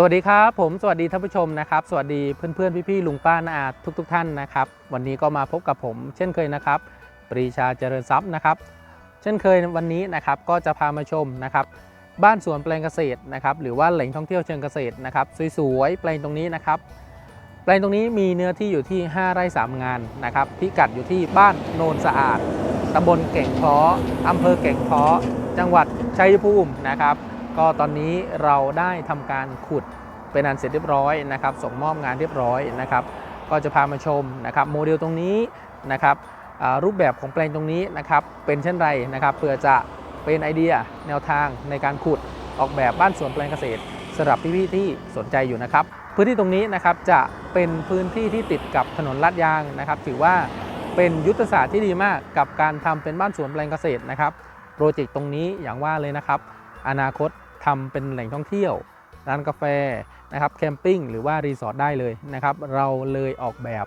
สวัสดีครับผมสวัสดีท่านผู้ชมนะครับ สวัสดีเพื่อนๆพี่ๆลุงป้านาอาทุกๆทท่านนะครับ วันนี้ก็มาพบกับผมเช่นเคยนะครับ ปรีชาเจริญทรัพย์นะครับ เช่นเคยวันนี้นะครับก็จะพามาชมนะครับ บ้านสวนแปลงเกษตรนะครับ หรือว่าแหล่งท่องเที่ยวเชิงเกษตรนะครับสวยๆแปลงตรงนี้นะครับ แปลงตรงนี้มีเนื้อที่อยู่ที่ 5 ไร่ 3 งานนะครับพิกัดอยู่ที่บ้านโนนสะอาดตำบลเก่งเพาะอำเภอเก่งเพาะจังหวัดชัยภูมินะครับ ก็ตอนนี้เราได้ทำการขุดเป็นอันเสร็จเรียบร้อยนะครับ ส่งมอบงานเรียบร้อยนะครับ ก็จะพามาชมนะครับโมเดลตรงนี้นะครับรูปแบบของแปลงตรงนี้นะครับเป็นเช่นไรนะครับเพื่อจะเป็นไอเดียแนวทางในการขุดออกแบบบ้านสวนแปลงเกษตรสำหรับพี่ๆที่สนใจอยู่นะครับ พื้นที่ตรงนี้นะครับจะเป็นพื้นที่ที่ติดกับถนนลาดยางนะครับ ถือว่าเป็นยุทธศาสตร์ที่ดีมากกับการทำเป็นบ้านสวนแปลงเกษตรนะครับโปรเจกต์ตรงนี้อย่างว่าเลยนะครับ อนาคต ทำเป็นแหล่งท่องเที่ยว ร้านกาแฟนะครับแคมปิ้งหรือว่ารีสอร์ทได้เลยนะครับ เราเลยออกแบบ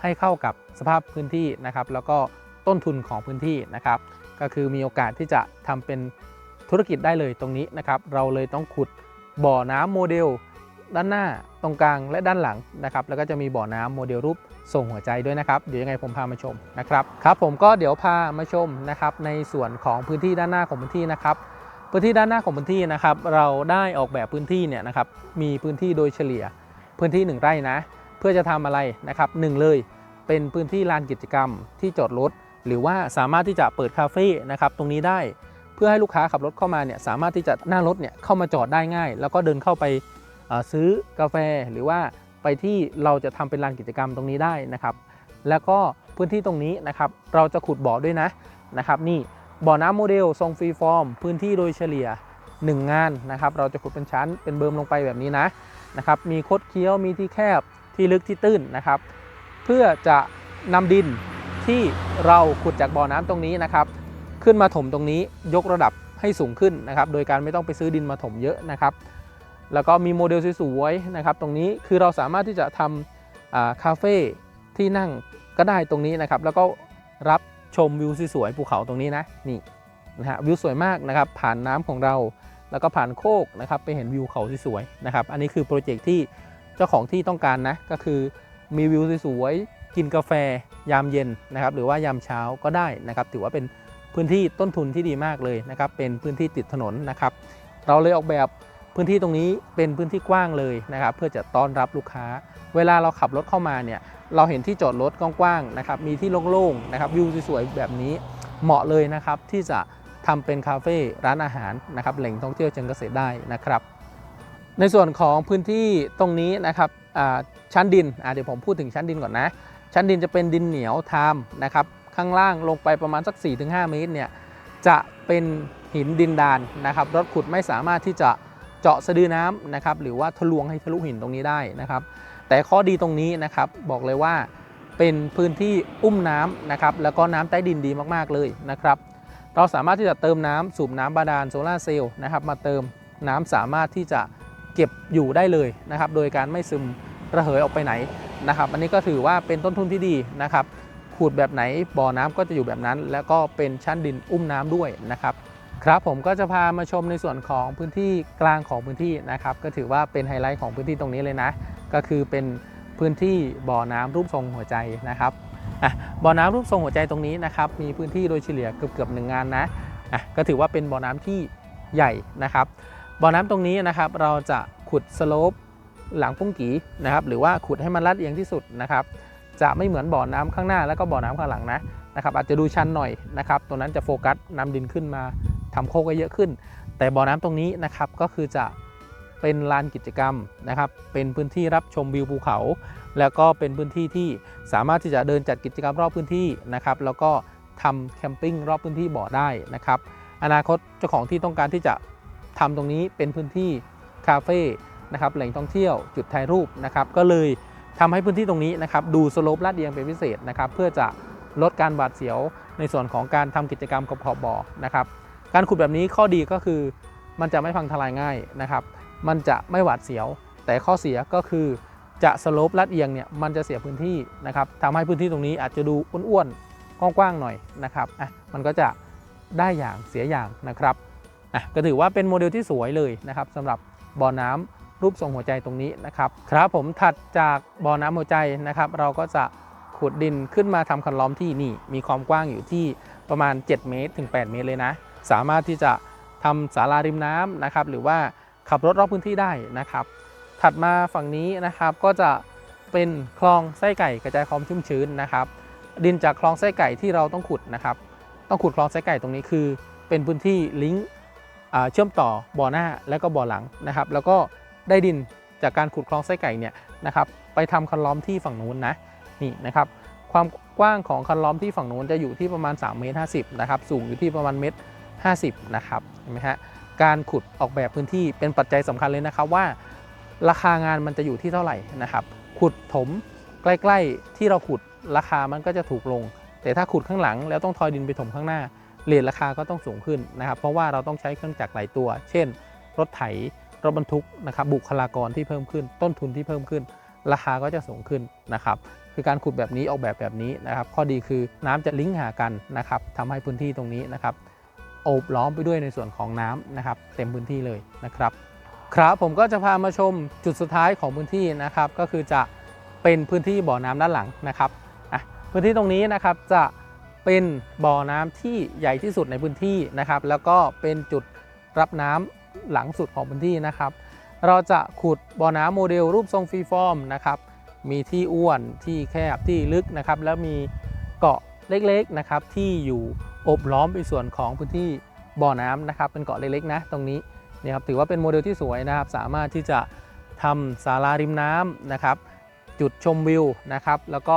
ให้เข้ากับสภาพพื้นที่นะครับ แล้วก็ต้นทุนของพื้นที่นะครับ ก็คือมีโอกาสที่จะทำเป็นธุรกิจได้เลยตรงนี้นะครับ เราเลยต้องขุดบ่อน้ำโมเดล ด้านหน้าตรงกลางและด้านหลังนะครับ แล้วก็จะมีบ่อน้ำโมเดลรูปส่งหัวใจด้วยนะครับ เดี๋ยวยังไงผมพามาชมนะครับ ครับผมก็เดี๋ยวพามาชมนะครับในส่วนของพื้นที่ด้านหน้าของพื้นที่นะครับ พื้นที่ด้านหน้าของพื้นที่นะครับ เราได้ออกแบบพื้นที่เนี่ยนะครับ มีพื้นที่โดยเฉลี่ยพื้นที่ 1 ไร่นะ เพื่อจะทำอะไรนะครับหนึ่งเลยเป็นพื้นที่ลานกิจกรรมที่จอดรถหรือว่าสามารถที่จะเปิดคาเฟ่นะครับตรงนี้ได้เพื่อให้ลูกค้าขับรถเข้ามาเนี่ยสามารถที่จะหน้ารถเนี่ยเข้ามาจอดได้ง่าย แล้วก็เดินเข้าไปซื้อกาแฟหรือว่าไปที่เราจะทำเป็นลานกิจกรรมตรงนี้ได้นะครับ แล้วก็พื้นที่ตรงนี้นะครับเราจะขุดบ่อด้วยนะนะครับ นี่ บ่อน้ำโมเดลทรงฟรีฟอร์ม พื้นที่โดยเฉลี่ย 1 งานนะครับ เราจะขุดเป็นชั้นเป็นเบิร์มลงไปแบบนี้นะนะครับ มีคดเคี้ยวมีที่แคบที่ลึกที่ตื้นนะครับ เพื่อจะนำดินที่เราขุดจากบ่อน้ำตรงนี้นะครับ ขึ้นมาถมตรงนี้ยกระดับให้สูงขึ้นนะครับ โดยการไม่ต้องไปซื้อดินมาถมเยอะนะครับ แล้วก็มีโมเดลสวยๆนะครับ ตรงนี้คือเราสามารถที่จะทำคาเฟ่ที่นั่งก็ได้ตรงนี้นะครับ แล้วก็รับ ชมวิวสวยๆภูเขาตรงนี้นะนี่นะฮะวิวสวยมากนะครับ ผ่านน้ำของเราแล้วก็ผ่านโคกนะครับไปเห็นวิวเขาสวยๆนะครับ อันนี้คือโปรเจกต์ที่เจ้าของที่ต้องการนะก็คือมีวิวสวยๆกินกาแฟยามเย็นนะครับ หรือว่ายามเช้าก็ได้นะครับ ถือว่าเป็นพื้นที่ต้นทุนที่ดีมากเลยนะครับ เป็นพื้นที่ติดถนนนะครับ เราเลยออกแบบ พื้นที่ตรงนี้เป็นพื้นที่กว้างเลยนะครับเพื่อจะต้อนรับลูกค้า เวลาเราขับรถเข้ามาเนี่ยเราเห็นที่จอดรถกว้างๆนะครับมีที่โล่งๆนะครับวิวสวยๆแบบนี้เหมาะเลยนะครับที่จะทำเป็นคาเฟ่ร้านอาหารนะครับแหล่งท่องเที่ยวเชิงเกษตรได้นะครับ ในส่วนของพื้นที่ตรงนี้นะครับชั้นดินเดี๋ยวผมพูดถึงชั้นดินก่อนนะ ชั้นดินจะเป็นดินเหนียวทามนะครับข้างล่างลงไปประมาณสัก 4-5 เมตรเนี่ยจะเป็นหินดินดานนะครับรถขุดไม่สามารถที่จะ เจาะสะดือน้ำนะครับหรือว่าทะลวงให้ทะลุหินตรงนี้ได้นะครับ แต่ข้อดีตรงนี้นะครับบอกเลยว่าเป็นพื้นที่อุ้มน้ำนะครับแล้วก็น้ำใต้ดินดีมากๆเลยนะครับ เราสามารถที่จะเติมน้ำสูบน้ำบาดาลโซลาเซลล์นะครับมาเติมน้ำสามารถที่จะเก็บอยู่ได้เลยนะครับ โดยการไม่ซึมระเหยออกไปไหนนะครับ อันนี้ก็ถือว่าเป็นต้นทุนที่ดีนะครับ ขูดแบบไหนบ่อน้ำก็จะอยู่แบบนั้น แล้วก็เป็นชั้นดินอุ้มน้ำด้วยนะครับ ครับผมก็จะพามาชมในส่วนของพื้นที่กลางของพื้นที่นะครับ ก็ถือว่าเป็นไฮไลท์ของพื้นที่ตรงนี้เลยนะ ก็คือเป็นพื้นที่บ่อน้ำรูปทรงหัวใจนะครับบ่อน้ำรูปทรงหัวใจตรงนี้นะครับ มีพื้นที่โดยเฉลี่ยเกือบเกือบหนึ่งงานนะก็ถือว่าเป็นบ่อน้ำที่ใหญ่นะครับ บ่อน้ำตรงนี้นะครับ เราจะขุดสโลปหลังปุ้งกีนะครับ หรือว่าขุดให้มันลาดเอียงที่สุดนะครับ จะไม่เหมือนบ่อน้ำข้างหน้าแล้วก็บ่อน้ำข้างหลังนะนะครับ อาจจะดูชันหน่อยนะครับ ตรงนั้นจะโฟกัสนำดินขึ้นมา ทำโคกไว้เยอะขึ้น แต่บ่อน้ำตรงนี้นะครับก็คือจะเป็นลานกิจกรรมนะครับ เป็นพื้นที่รับชมวิวภูเขา แล้วก็เป็นพื้นที่ที่สามารถที่จะเดินจัดกิจกรรมรอบพื้นที่นะครับ แล้วก็ทำแคมปิ้งรอบพื้นที่บ่อได้นะครับ อนาคตเจ้าของที่ต้องการที่จะทำตรงนี้เป็นพื้นที่คาเฟ่นะครับแหล่งท่องเที่ยวจุดถ่ายรูปนะครับ ก็เลยทำให้พื้นที่ตรงนี้นะครับ ดูสโลปลาดเอียงเป็นพิเศษนะครับ เพื่อจะลดการบาดเสียวในส่วนของการทำกิจกรรมกับขอบบ่อนะครับ การขุดแบบนี้ข้อดีก็คือมันจะไม่พังทลายง่ายนะครับ มันจะไม่หวาดเสียว แต่ข้อเสียก็คือจะสโลปลาดเอียงเนี่ยมันจะเสียพื้นที่นะครับทำให้พื้นที่ตรงนี้อาจจะดูอ้วนๆกว้างๆหน่อยนะครับอะมันก็จะได้อย่างเสียอย่างนะครับอะก็ถือว่าเป็นโมเดลที่สวยเลยนะครับสำหรับบ่อน้ำรูปทรงหัวใจตรงนี้นะครับ ครับผมถัดจากบ่อน้ำหัวใจนะครับ เราก็จะขุดดินขึ้นมาทำคันล้อมที่นี่ มีความกว้างอยู่ที่ประมาณ 7 เมตรถึง 8 เมตรเลยนะ สามารถที่จะทำศาลาริมน้ำนะครับ หรือว่าขับรถรอบพื้นที่ได้นะครับ ถัดมาฝั่งนี้นะครับก็จะเป็นคลองไส้ไก่กระจายความชุ่มชื้นนะครับ ดินจากคลองไส้ไก่ที่เราต้องขุดนะครับ ต้องขุดคลองไส้ไก่ตรงนี้คือ เป็นพื้นที่ลิงก์เชื่อมต่อบ่อหน้าและก็บ่อหลังนะครับ แล้วก็ได้ดินจากการขุดคลองไส้ไก่เนี่ยนะครับ ไปทำคันล้อมที่ฝั่งนู้นนะนี่นะครับ ความกว้างของคันล้อมที่ฝั่งนู้นจะอยู่ที่ประมาณ3เมตร50นะครับ สูงอยู่ที่ประมาณเมตร 50 นะครับเห็นไหมฮะการขุดออกแบบพื้นที่เป็นปัจจัยสำคัญเลยนะครับว่า ราคางานมันจะอยู่ที่เท่าไหร่นะครับขุดถมใกล้ ๆ ที่เราขุดราคามันก็จะถูกลง แต่ถ้าขุดข้างหลังแล้วต้องทอยดินไปถมข้างหน้าเรทราคาก็ต้องสูงขึ้นนะครับ เพราะว่าเราต้องใช้เครื่องจักรหลายตัว เช่น รถไถรถบรรทุกนะครับบุคลากรที่เพิ่มขึ้น ต้นทุนที่เพิ่มขึ้น ราคาก็จะสูงขึ้นนะครับคือการขุดแบบนี้ออกแบบแบบนี้นะครับ ข้อดีคือน้ำจะลิงก์หากันนะครับทำให้พื้นที่ตรงนี้นะครับ โอบล้อมไปด้วยในส่วนของน้ำนะครับ เต็มพื้นที่เลยนะครับ ครับผมก็จะพามาชมจุดสุดท้ายของพื้นที่นะครับ ก็คือจะเป็นพื้นที่บ่อน้ำด้านหลังนะครับอะพื้นที่ตรงนี้นะครับจะเป็นบ่อน้ำที่ใหญ่ที่สุดในพื้นที่นะครับ แล้วก็เป็นจุดรับน้ำหลังสุดของพื้นที่นะครับ เราจะขุดบ่อน้ำโมเดลรูปทรงฟรีฟอร์มนะครับ มีที่อ้วนที่แคบที่ลึกนะครับ แล้วมีเกาะ เล็กๆนะครับที่อยู่อบล้อมไปส่วนของพื้นที่บ่อน้ำนะครับเป็นเกาะเล็กๆนะตรงนี้นี่ครับถือว่าเป็นโมเดลที่สวยนะครับ สามารถที่จะทำศาลาริมน้ำนะครับ จุดชมวิวนะครับ แล้วก็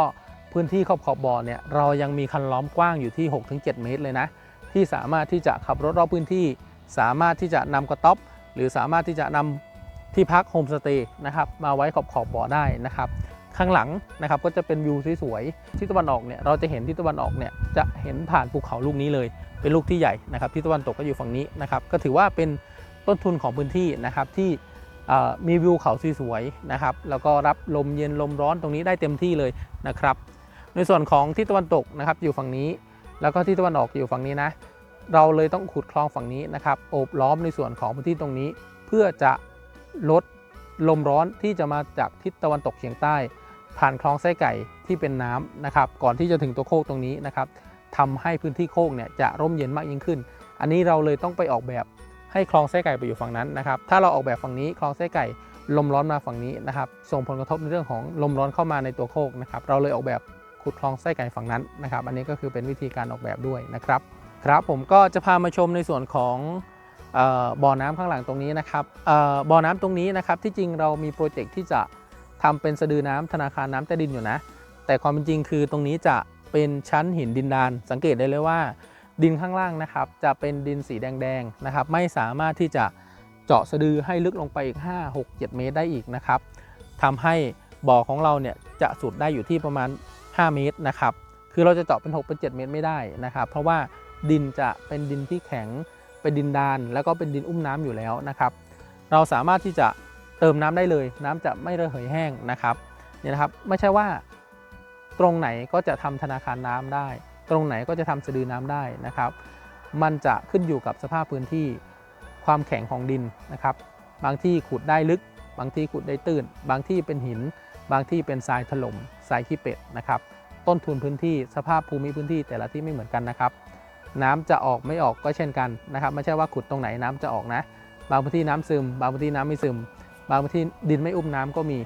พื้นที่ขอบขอบบ่อเนี่ยเรายังมีคันล้อมกว้างอยู่ที่ 6-7 เมตรเลยนะ ที่สามารถที่จะขับรถรอบพื้นที่ สามารถที่จะนำกระต๊อบหรือสามารถที่จะนำที่พักโฮมสเตย์นะครับมาไว้ขอบขอบบ่อได้นะครับ ข้างหลังนะครับก็จะเป็นวิวสวยๆที่ตะวันออกเนี่ยเราจะเห็นที่ตะวันออกเนี่ยจะเห็นผ่านภูเขาลูกนี้เลย เป็นลูกที่ใหญ่นะครับที่ตะวันตกก็อยู่ฝั่งนี้นะครับก็ถือว่าเป็นต้นทุนของพื้นที่นะครับที่มีวิวเขาสวยๆนะครับแล้วก็รับลมเย็นลมร้อนตรงนี้ได้เต็มที่เลยนะครับ ในส่วนของที่ตะวันตกนะครับอยู่ฝั่งนี้ แล้วก็ที่ตะวันออกอยู่ฝั่งนี้นะเราเลยต้องขุดคลองฝั่งนี้นะครับโอบล้อมในส่วนของพื้นที่ตรงนี้ เพื่อจะลดลมร้อนที่จะมาจากทิศตะวันตกเฉียงใต้ ผ่านคลองไส้ไก่ที่เป็นน้ำนะครับ ก่อนที่จะถึงตัวโคกตรงนี้นะครับทำให้พื้นที่โคกเนี่ยจะร่มเย็นมากยิ่งขึ้น อันนี้เราเลยต้องไปออกแบบให้คลองไส้ไก่ไปอยู่ฝั่งนั้นนะครับ ถ้าเราออกแบบฝั่งนี้คลองไส้ไก่ลมร้อนมาฝั่งนี้นะครับ ส่งผลกระทบในเรื่องของลมร้อนเข้ามาในตัวโคกนะครับ เราเลยออกแบบขุดคลองไส้ไก่ฝั่งนั้นนะครับ อันนี้ก็คือเป็นวิธีการออกแบบด้วยนะครับ ครับผมก็จะพามาชมในส่วนของบ่อน้ำข้างหลังตรงนี้นะครับบ่อน้ำตรงนี้นะครับที่จริงเรามีโปรเจกต์ที่จะ ทำเป็นสะดือน้ำธนาคารน้ำใต้ดินอยู่นะ แต่ความเป็นจริงคือตรงนี้จะเป็นชั้นหินดินดาน สังเกตได้เลยว่า ดินข้างล่างนะครับ จะเป็นดินสีแดงๆนะครับ ไม่สามารถที่จะเจาะสะดือให้ลึกลงไปอีก 5 6 7 เมตรได้อีกนะครับทำให้บ่อของเราเนี่ยจะสุดได้อยู่ที่ประมาณ 5 เมตรนะครับ คือเราจะเจาะเป็น 6 เป็น 7 เมตรไม่ได้นะครับ เพราะว่าดินจะเป็นดินที่แข็ง เป็นดินดาน แล้วก็เป็นดินอุ้มน้ำอยู่แล้วนะครับ เราสามารถที่จะ เติมน้ำได้เลย น้ำจะไม่ระเหยแห้งนะครับเนี่ยนะครับไม่ใช่ว่าตรงไหนก็จะทำธนาคารน้ำได้ ตรงไหนก็จะทำสะดือน้ำได้นะครับ มันจะขึ้นอยู่กับสภาพพื้นที่ความแข็งของดินนะครับ บางที่ขุดได้ลึก บางที่ขุดได้ตื้น บางที่เป็นหิน บางที่เป็นทรายถล่มทรายขี้เป็ดนะครับ ต้นทุนพื้นที่สภาพภูมิพื้นที่แต่ละที่ไม่เหมือนกันนะครับ น้ำจะออกไม่ออกก็เช่นกันนะครับ ไม่ใช่ว่าขุดตรงไหนน้ำจะออกนะ บางพื้นที่น้ำซึม บางพื้นที่น้ำไม่ซึม บางพื้นที่ดินไม่อุ้มน้ำก็มี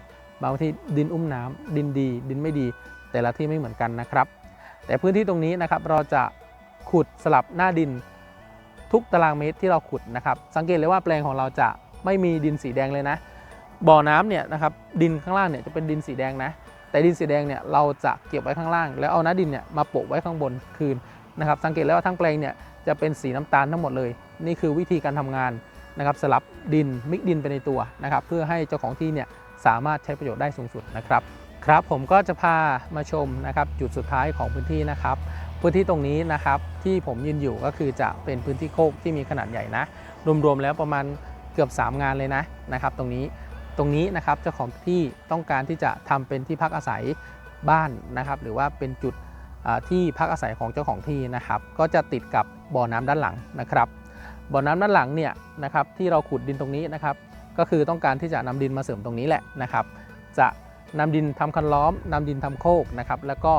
บางพื้นที่ดินอุ้มน้ำดินดี ดินไม่ดี แต่ละที่ไม่เหมือนกันนะครับ แต่พื้นที่ตรงนี้นะครับเราจะขุดสลับหน้าดินทุกตารางเมตรที่เราขุดนะครับ สังเกตเลยว่าแปลงของเราจะไม่มีดินสีแดงเลยนะ บ่อน้ำเนี่ยนะครับดินข้างล่างเนี่ยจะเป็นดินสีแดงนะ แต่ดินสีแดงเนี่ยเราจะเก็บไว้ข้างล่าง แล้วเอาหน้าดินเนี่ยมาโปะไว้ข้างบนคืนนะครับ สังเกตแล้วว่าทั้งแปลงเนี่ยจะเป็นสีน้ำตาลทั้งหมดเลย นี่คือวิธีการทำงาน นะครับสลับดินมิกดินไปในตัวนะครับเพื่อให้เจ้าของที่เนี่ยสามารถใช้ประโยชน์ได้สูงสุดนะครับครับผมก็จะพามาชมนะครับจุดสุดท้ายของพื้นที่นะครับพื้นที่ตรงนี้นะครับที่ผมยืนอยู่ก็คือจะเป็นพื้นที่โคกที่มีขนาดใหญ่นะ รวมๆแล้วประมาณเกือบ 3 งานเลยนะนะครับ ตรงนี้ตรงนี้นะครับเจ้าของที่ต้องการที่จะทำเป็นที่พักอาศัยบ้านนะครับ หรือว่าเป็นจุดที่พักอาศัยของเจ้าของที่นะครับ ก็จะติดกับบ่อน้ำด้านหลังนะครับ บ่อน้ำด้านหลังเนี่ยนะครับที่เราขุดดินตรงนี้นะครับ ก็คือต้องการที่จะนำดินมาเสริมตรงนี้แหละนะครับ จะนำดินทำคันล้อมนำดินทำโคกนะครับแล้วก็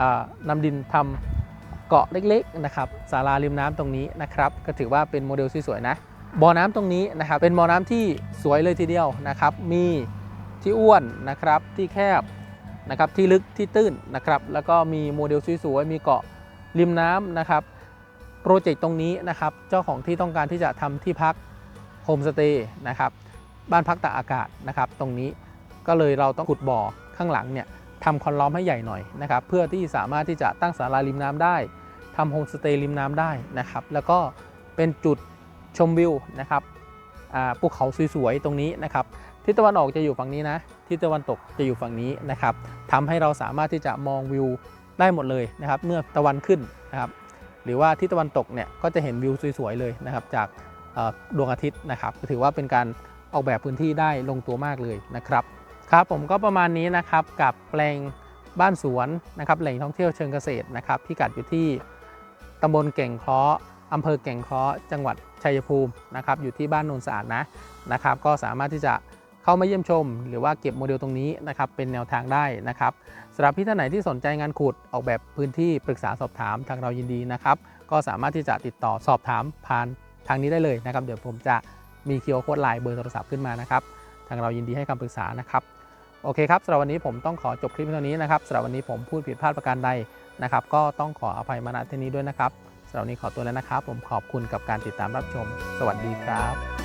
อ่านำดินทำเกาะเล็กๆนะครับศาลาริมน้ำตรงนี้นะครับก็ถือว่าเป็นโมเดลสวยๆนะบ่อน้ำตรงนี้นะครับเป็นบ่อน้ำที่สวยเลยทีเดียวนะครับ มีที่อ้วนนะครับที่แคบนะครับที่ลึกที่ตื้นนะครับ แล้วก็มีโมเดลสวยๆมีเกาะริมน้ำนะครับ โปรเจกต์ตรงนี้นะครับเจ้าของที่ต้องการที่จะทำที่พักโฮมสเตย์นะครับบ้านพักตากอากาศนะครับ ตรงนี้ก็เลยเราต้องขุดบ่อข้างหลังเนี่ยทำคอนล้อมให้ใหญ่หน่อยนะครับเพื่อที่สามารถที่จะตั้งศาลาริมน้ำได้ทำโฮมสเตย์ริมน้ำได้นะครับ แล้วก็เป็นจุดชมวิวนะครับภูเขาสวยๆตรงนี้นะครับทิศตะวันออกจะอยู่ฝั่งนี้นะทิศตะวันตกจะอยู่ฝั่งนี้นะครับทำให้เราสามารถที่จะมองวิวได้หมดเลยนะครับ เมื่อตะวันขึ้นนะครับ รือว่าทิศตะวันตกเนี่ยก็จะเห็นวิวสวยๆเลยนะครับจากดวงอาทิตย์นะครับถือว่าเป็นการออกแบบพื้นที่ได้ลงตัวมากเลยนะครับครับผมก็ประมาณนี้นะครับกับแปลงบ้านสวนนะครับแหล่งท่องเที่ยวเชิงเกษตรนะครับพิกัดอยู่ที่ตำบลเก่งเคราะห์อำเภอเก่งเคราะห์จังหวัดชัยภูมินะครับอยู่ที่บ้านโนนสะอาดนะนะครับ ก็สามารถที่จะ เข้ามาเยี่ยมชม หรือว่าเก็บโมเดลตรงนี้นะครับเป็นแนวทางได้นะครับสำหรับพี่ท่านไหนที่สนใจงานขุดออกแบบพื้นที่ปรึกษาสอบถามทางเรายินดีนะครับก็สามารถที่จะติดต่อสอบถามผ่านทางนี้ได้เลยนะครับเดี๋ยวผมจะมีคิวโค้ดไลน์เบอร์โทรศัพท์ขึ้นมานะครับทางเรายินดีให้คำปรึกษานะครับโอเคครับสำหรับวันนี้ผมต้องขอจบคลิปเท่านี้นะครับสำหรับวันนี้ผมพูดผิดพลาดประการใดนะครับ ก็ต้องขออภัยมาณที่นี้ด้วยนะครับสำหรับวันนี้ขอตัวแล้วนะครับ ผมขอบคุณกับการติดตามรับชม สวัสดีครับ